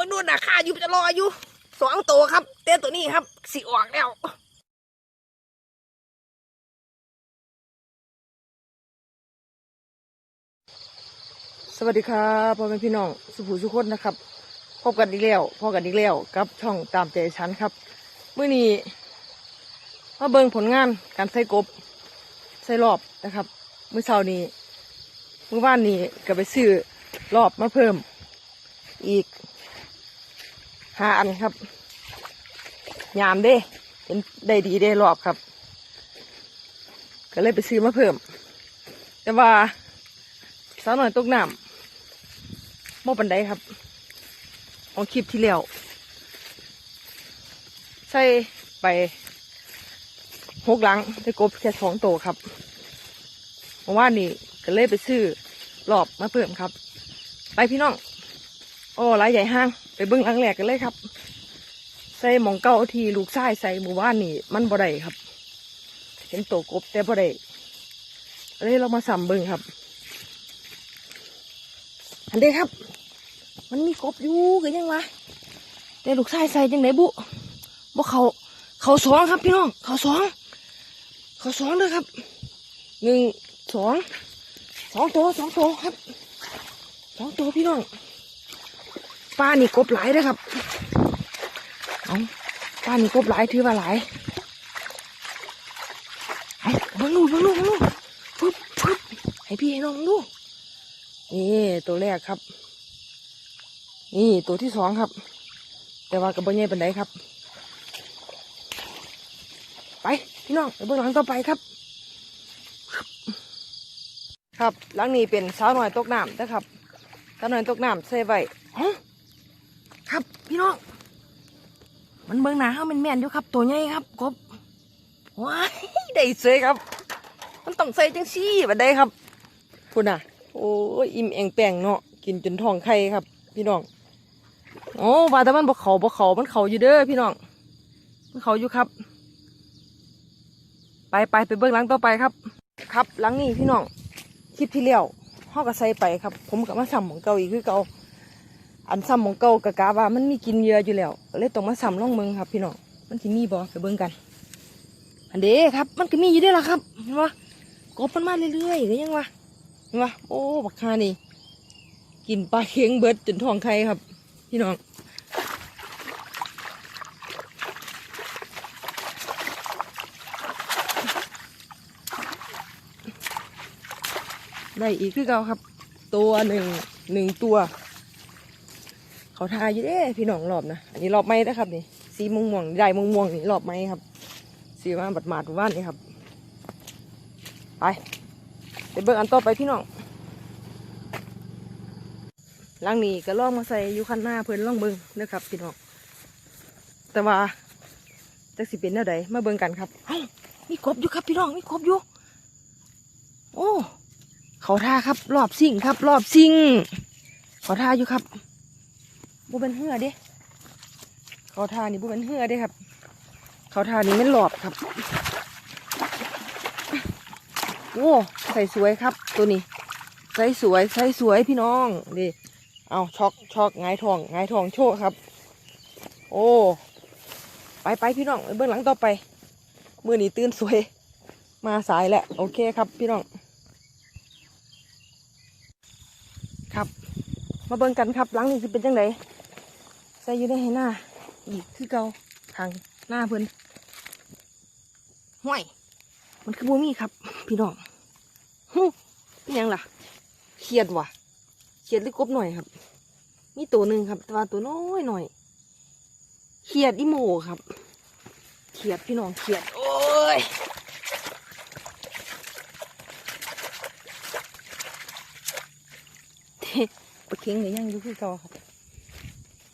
มาดูนะข้าอยู่จะรออยู่สองตัวครับเต้ตัวนี้ครับสิออกแล้วสวัสดีครับพ่อแม่พี่น้องสุภูสุคนนะครับ พบกันอีกแล้วพบกันอีกแล้วกับช่องตามใจฉันครับเมื่อนี้มาเบิ่งผลงานการใส่กบใส่รอบนะครับเมื่อเช้านี้เมื่อวานนี้ก็ไปซื้อรอบมาเพิ่ม อีก ห้าอันครับ ยามเด้เห็นได้ดีได้รอบครับ ก็เลยไปซื้อมาเพิ่ม แต่ว่าสาวหน่อยตกน้ำโมปันไดครับของคลิปที่แล้วใส่ไปหกหลังได้กบแค่สองตัวครับเพราะว่านี่ก็เลยไปซื้อรอบมาเพิ่มครับ ไปพี่น้อง อ้ลายใหญ่ห้าง ไปเบิ้งหลังแหลกกันเลยครับ ใส่หมองเก้าทีลูกไส้ใส่หมู่บ้านนี่ มันบ่ได้ครับ เห็นตัวกบแต่บ่ได้เลยเรามาสัมเบิ้งครับ อันเด้ครับ มันมีกบอยู่กันยังวะแต่ลูกไส้ใส่จังไหนบุบ่เขาเขาสองครับพี่น้อง เขาสองเขาสองเลยครับหนึ่งสองสองตัวสองตัวครับสองตัวพี่น้อง ป้านี่กบหลายเด้ครับเอาป้านี่กบหลายถือว่าหลายเอาเบังดูบังดูเบังดูฟึบฟึบให้พี่ให้น้องดูนี่ตัวแรกครับ นี่ตัวที่สองครับ แต่ว่ากระเบื้องใหญ่เป็นไดครับ ไปพี่น้องไปเบื้องหลังต่อไปครับ ครับหลังนี้เป็นสาวหน่อยตกน้ำนะครับสาวหน่อยตกน้ำใส่ไว้ ครับพี่น้อง มันเบื้งหนาเขาเป็นแม่นอยู่ครับ ตัวใหญ่ครับกบว้ายได้เสยครับ มันต้องใส่จังซี่บัดได้ครับคุณน่ะ โอ้ยอิ่มแองแปงเนาะกินจนท้องไข่ครับ พี่น้องโอ้ว่าแต่มันบ่เขาบ่เขามันเขาอยู่เด้อพี่น้องมันเขาอยู่ครับ ไปไปไปเบื้องหลังต่อไปครับ ครับหลังนี้พี่น้องคลิปที่แล้วห่อก็ใส่ไปครับ ผมกับมาซ้ำของเก่าอีกคือเก่า อันซ้ำของเก่ากะกาว่ามันมีกินเยอะอยู่แล้วเลยต้องมาซ้ำล่องเมืองครับ พี่น้องมันสิมีบ่ไปเบิ่งกัน อันเด้ครับ มันก็มีอยู่ด้อล่ะครับเห็นปะกบมันมาเรื่อยๆหรือยังวะเห็นปะโอ้บักคานี่ กินปลาเค็งเบิดจนท้องไข่ครับ พี่น้องได้อีกคือเก่าครับ ตัวหนึ่งหนึ่งตัว เขาทายอยู่เด้พี่น้องรอบนะอันนี้รอบไม้นะครับนี่สีม่วงม่วงใหญ่ม่วงม่วงนี่รอบไม้ครับสีมาบัดหมาดว่านนี่ครับไปไปเบิกอันต่อไปพี่น้องหลังนี้ก็ล่องมาใส่อยู่คันหน้าเพิ่นล่องเบิงนะครับพี่น้องแต่ว่าจักสิเป็นแนวใดมาเบิงกันครับเอ้ามีกบอยู่ครับพี่น้องมีกบอยู่โอ้เขาท่าครับ รอบซิ่งครับ รอบซิ่งเขาท่าอยู่ครับ บูเป็นเหือเด้เขาทานี่บูเป็นเหือเด้ครับ เขาทานี่ไม่หลอบครับ โอ้ใส่สวยครับ ตัวนี้ ใส่สวยใส่สวยพี่น้องดิเอาช็อกช็อกไงายทองไงายทองโชว์ครับ โอ้ไปไปพี่น้องเบื้องหลังต่อไป มือนี้ตื่นสวย มาสายแหล้วโอเคครับพี่น้อง ครับ มาเบิ่งกันครับหลังนี้สิเป็นจังได ใส่อยู่ในให้หน้า อีกคือเก่าทางหน้าเพิ่นห้วยมันคือบ่มีครับ พี่น้องฮู้เป็นหยังล่ะเขียดว่ะเขียดหรือกบหน่อยครับ มีตัวหนึ่งครับแต่ว่าตัวน้อยหน่อยเขียดอีโมครับเขียดพี่น้องเขียด โอ้ยปลาเค็งก็ยังอยู่คือเก่าครับเท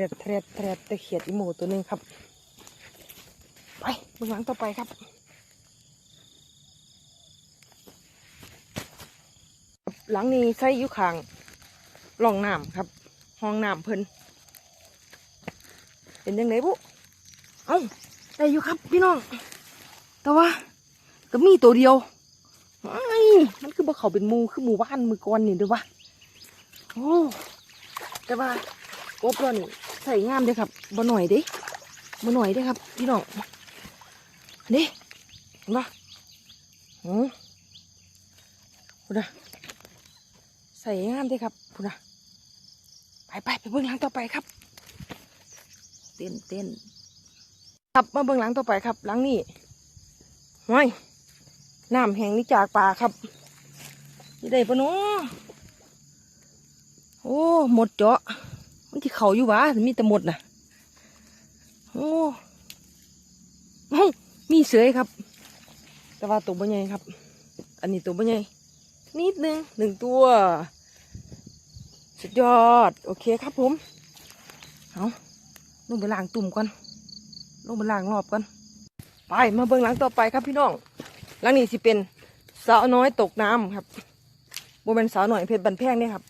รดเทรดเทรดต่เขียดอีโมตัวหนึ่งครับ ไปเบื้องหลังต่อไปครับหลังนี้ใส่ยู่ข้างร่องน้ำครับ ห้องน้ำเพิ่นเป็นยังไงบุเอ้าได้อยู่ครับพี่น้อง แต่ว่าก็มีตัวเดียวไอ้มันคือบ่เขาเป็นหมูคือหมู่บ้านมือก่อนนี่เด้วยวะโอ้แต่ว่ากบเรานี่ ส่ส่งามเด้ครับบ่หน่อยเด้บ่หน่อยเด้ครับ พี่น้องนี่เห็นปะโอ้พุดนะใส่งามเด้ครับพุดนะไปไปไปเบื้องหลังต่อไปครับ เต้นเต้นครับมาเบื้องหลังต่อไปครับ หลังนี้ห้อยน้ำแห้งนี่จากป่าครับยี่ได้ปะเนาะโอ้หมดเจาะ มันที่เขาอยู่วะมีแต่หมดนะโอ้เอ้ามีเสือครับ แต่ว่าตัวบ่ใหญ่ครับ อันนี้ตัวบ่ใหญ่นิดนึงหนึ่งตัว สุดยอด โอเคครับผม เอาลงไปล้างตุ่มก่อนลงไปล้างรอบก่อนไปมาเบิ่งหลังต่อไปครับพี่น้อง หลังนี้สิเป็นสาวน้อยตกน้ำครับโบเป็นสาวหน่อยเพชรบันแพงเนี่ยครับ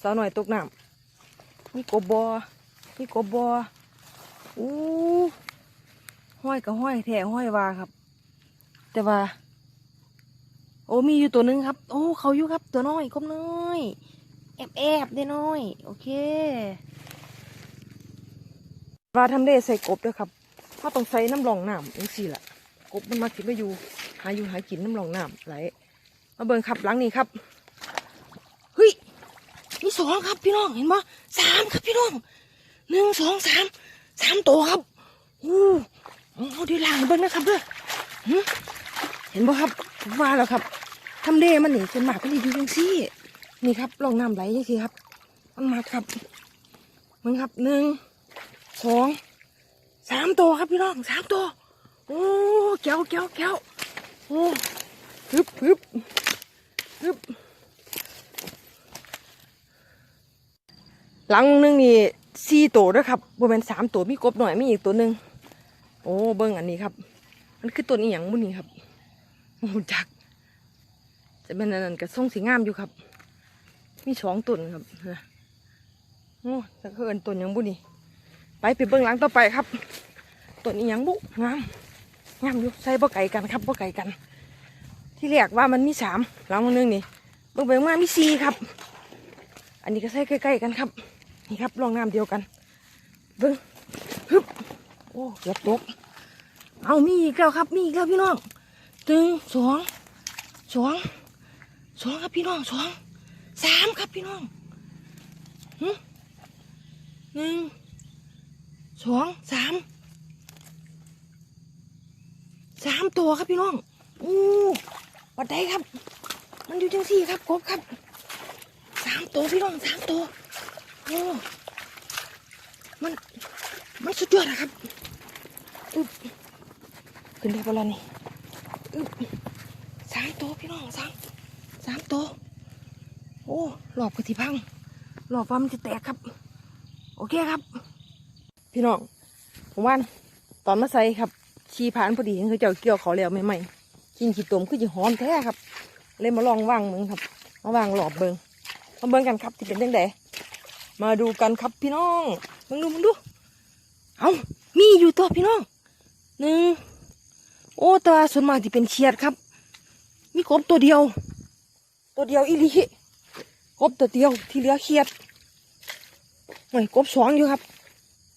สาวหน่อยตกน้ำ มีกบบอมีกบบออู้ห้อยกับห้อยแท้ห้อยวาครับ แต่ว่า โอ้มีอยู่ตัวหนึงครับ โอ้เขาอยู่ครับ ตัวน้อยกบน้อยแอบแอบได้น้อย โอเคปลาทำเดใส่กบด้วยครับเขาต้องใส่น้ำรองน้ำจังสี่ละกบมันมากินไม่อยู่ หาอยู่หากินน้ำรองน้ำไหลมาเบิ่งครับหลังนี้ครับ สองครับพี่น้องเห็นปะสามครับพี่น้องหนึ่งสองสามสามตัวครับอู้เอาดีล่างเบิ้งนะครับเด้อหึเห็นปะครับมว่าแล้วครับทำเดมันนี่ส่วนมากก็ดีดูจังซี่นี่ครับลองน้ำไหลยังสิครับมันมาครับมึงครับหนึ่งสองสามตัวครับพี่น้องสามตัวโอ้แก้วแก้วแก้วโอ้ฮึบฮึบฮึบ หลังนึงนี่สี่ตัวด้วยครับบวเป็นสามตัวมีกบหน่อยมีอีกตัวหนึ่งโอ้เบิ้งอันนี้ครับ มันคือตัวนี้อย่างมุนี่ครับโอ้จัก จะเป็นอันนั้นกับทรงสีงามอยู่ครับ มีสองตัวครับนะโอ้จะเอินตัวอย่างบุนี่ไปไปเบิ้งหลังต่อไปครับ ตัวนี้อย่างบุงามงามอยู่ใส่บ่ไก่กันครับบ่ไก่กัน ที่แรกว่ามันมีสามหลังนึงนี่เบิ้งไปมามีสี่ครับ อันนี้ก็ใส่ใกล้ๆกันครับ นี่ครับรองน้ำเดียวกันเบิ้งฮึบโอ้เกือบตกเอามีอีกแล้วครับมีอีกแล้วพี่น้องหนึ่งสองสองสองครับพี่น้องสองสามครับพี่น้องหึหนึ่งสองสามสามตัวครับพี่น้องอู้ปัดได้ครับ มันอยู่จังสี่ครับกบครับสามตัวพี่น้องสามตัว โอ้มัน มันสุดยอดนะครับอึบขึ้นได้ปะล่ะนี่อึบสามตัวพี่น้องสามสามตัวโอ้หลอบกระติพังหลอบว่ามันจะแตกครับ โอเคครับ พี่น้องผมว่าตอนมาใส่ครับชีผ่านพอดีเห็นเขาเจ้าเกี่ยวเขาแล้วใหม่ๆกินขี้ตมคือจะหอมแท้ครับ เลยมาลองว่างมึงครับ มาวางหลอบเบิงมาเบิงกันครับที่เป็นจังได มาดูกันครับพี่น้องมึงดูมึงดู เอามีอยู่ตัวพี่น้องหนึ่งโอ้แตัวาส่วนมากที่เป็นเขียดครับ มีกบตัวเดียว ตัวเดียวอีลีกบตัวเดียวที่เหลือเขียดไม่กบสองอยู่ครับ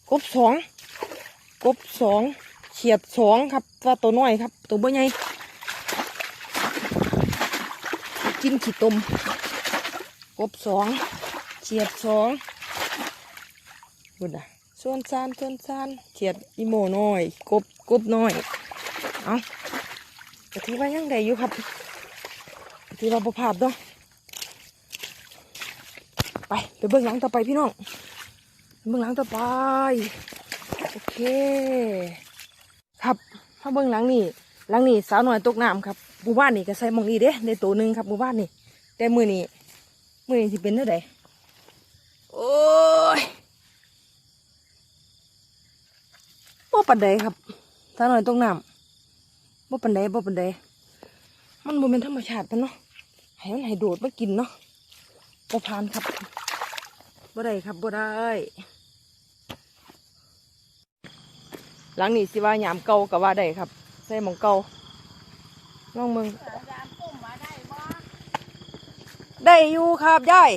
กบสองกบสองเขียดสองครับตัวตัวน้อยครับ ตัวเบ่ใหญ่กินขี้ตมกบสอง เฉียดสองบุดอะส่วนซานส่วนซานเฉียดอีโมน้อย กบกบน้อย เอากะทิว่ายังไงอยู่ครับกะทิว่าประพาดเนาะไปไปเบื้องหลังต่อไปพี่น้องเบื้องหลังต่อไปโอเค ครับถ้าเบื้องหลังนี่หลังนี่สาวหน่อยตกน้ำครับหมู่บ้านนี่ก็ใส่มองนี้เด้ในตัวหนึ่งครับหมู่บ้านนี่แต่มือนี่มือนี้สิเป็นเท่าได โอ้ยบ่ปันใดครับถ้าหน่อยต้องน้ำบ่ปันใดบ่ปันใดมันบ่เป็นธรรมชาติปะเนาะให้มันให้โดดมากินเนาะบ่ผ่านครับบ่ได้ครับบ่ได้หลังนี้สิว่ายามเก่าก็ว่าได้ครับใส่หมองเก่าลองมึงได้อยู่ครับยาย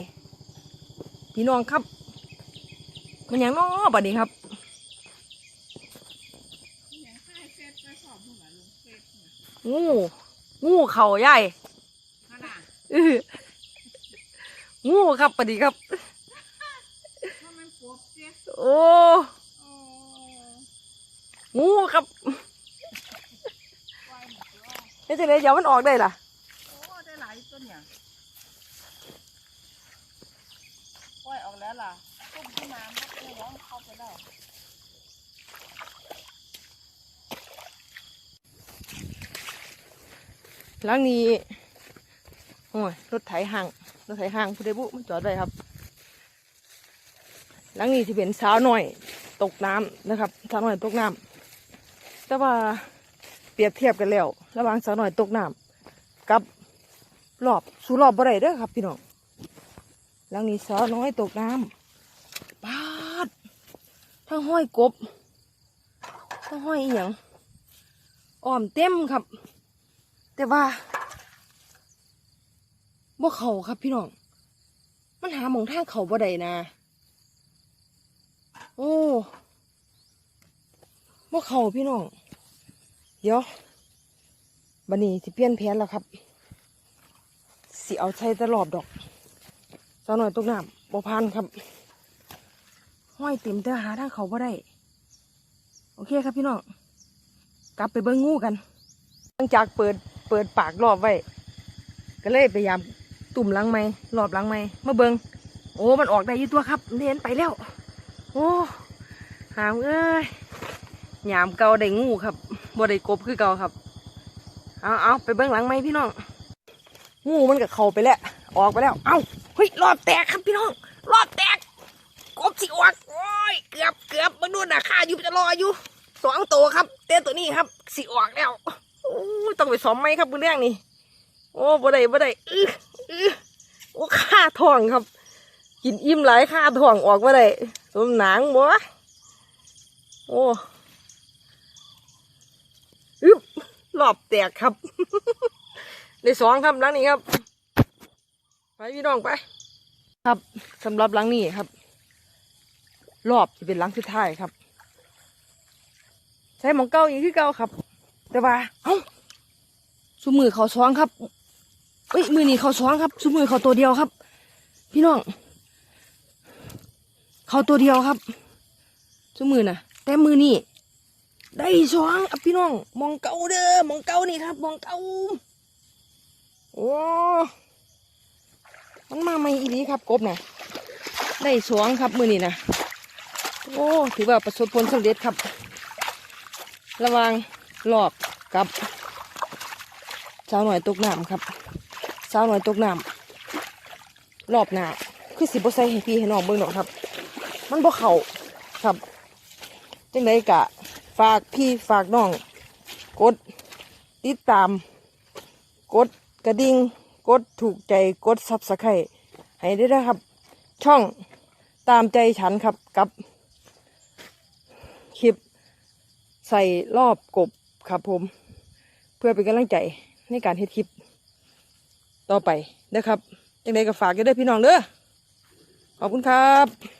พี่น้องครับ มันหยังน้อบัดนี้ครับอย่างค่ายเฟซไปสอบหัวลงเฟซน่ะงูงูเข่าใหญ่ขนาดอื้องูครับบัดนี้ครับถ้ามันกบเสียโอ้โอ้งูครับปล่อยหมดแล้วเฮ้ยจังไดเดี๋ยวมันออกได้ล่ะโอ้ได้หลายตัวเนี่ยปล่อยออก แล้วล่ะต้มที่น้ำมันเลยร้องเข้าไปแล้วหลังนี้โอ้ยรถไถห่างรถไถห่างผู้ใดบุมันจอดได้ครับ หลังนี้ที่เป็นสาวหน่อยตกน้ำนะครับสาวหน่อยตกน้ำแต่ว่าเปรียบเทียบกันแล้ว ระหว่างสาวหน่อยตกน้ำกับรอบสู่รอบบ่ได้เด้อครับพี่น้อง ลังนี้สาวน้อยตกน้ำปาด ทั้งห้อยกบ ทั้งห้อยอีหยังอ้อมเต็มครับ แต่ว่าบ่เขาครับพี่น้อง มันหาหมองทางเขาบ่ได้นะ โอ้บ่เขาพี่น้อง เดี๋ยวบันนี้สิเปลี่ยนแผนแล้วครับ สิเอาใช้ตลอดดอกาวหน่อยตกน้ำบ่พันครับ ห้อยเต็มแต่หาทางเขาบ่ได้ โอเคครับพี่น้อง กลับไปเบิ่งงูกัน หลังจากเปิดเปิดปากรอบไว้ ก็เลยพยายามตุ่มหลังไม้รอบหลังไม้มาเบิงโอ้ มันออกได้ยี่ตัวครับเรียนไปแล้ว โอ้หามเอ้ยหยามเกาได้งูครับบ่ได้กบคือเกาครับ เอาเอาไปเบิ้งหลังไม้พี่น้อง งูมันก็เขาไปแล้ว ออกไปแล้ว เอาเฮ้ยรอบแตกครับพี่น้อง รอบแตกกบสิออกโอ้ยเกือบเกือบมาดูนะข้าอยู่จะรออยู่สองตัวครับ เต้ตัวนี้ครับสิออกแล้วโอ้ต้องไปซ้อมไหมครับคุณเรื่องนี้โอ้บ่ได้บ่ได้อื้ออื้อโอ้ค่าทองครับ กินอิ่มหลายค่าทองออกบ่ได้สมหนังบ่โอ้อึบรอบแตกครับได้สองครับหลังนี้ครับ ไปพี่น้องไป ครับสำหรับหลังนี้ครับ รอบจะเป็นหลังสุดท้ายครับ ใช้หมองเก้าอีกคือเก้าครับ แต่ว่าเอ้าสุมือเขาซ้องครับเอ้ยมือนี่เขาซ้องครับสุมือเขาตัวเดียวครับ พี่น้อง เขาตัวเดียวครับสุมือน่ะแต่มือนี่ได้ซ้องอะพี่น้อง มองเก้าเด้อมองเก้านี่ครับ มองเก้าโอ้ มันมาไม่อีนี้ครับกบน่ะได้สวงครับมือนี่นะโอ้ถือว่าประสบผลสำเร็จครับ ระวังรอบกับสาวหน่อยตกน้ำครับสาวหน่อยตกน้ำรอบหนาคือสิบใส่ให้พี่ให้น้องเบิ่งหนอกครับ มันบ่เข่าครับจังไดกะ ฝากพี่ฝากน้อง กด ติดตาม กดกระดิ่ง ดถูกใจกดซับสไครให้ได้ด้วยครับ ช่องตามใจฉันครับกับ คลิปใส่รอบกบครับผม เพื่อเป็นกำลังใจในการเฮ็ดคลิป ต่อไปนะครับยังไงก็ฝากกันด้วยพี่น้องเด้อขอบคุณครับ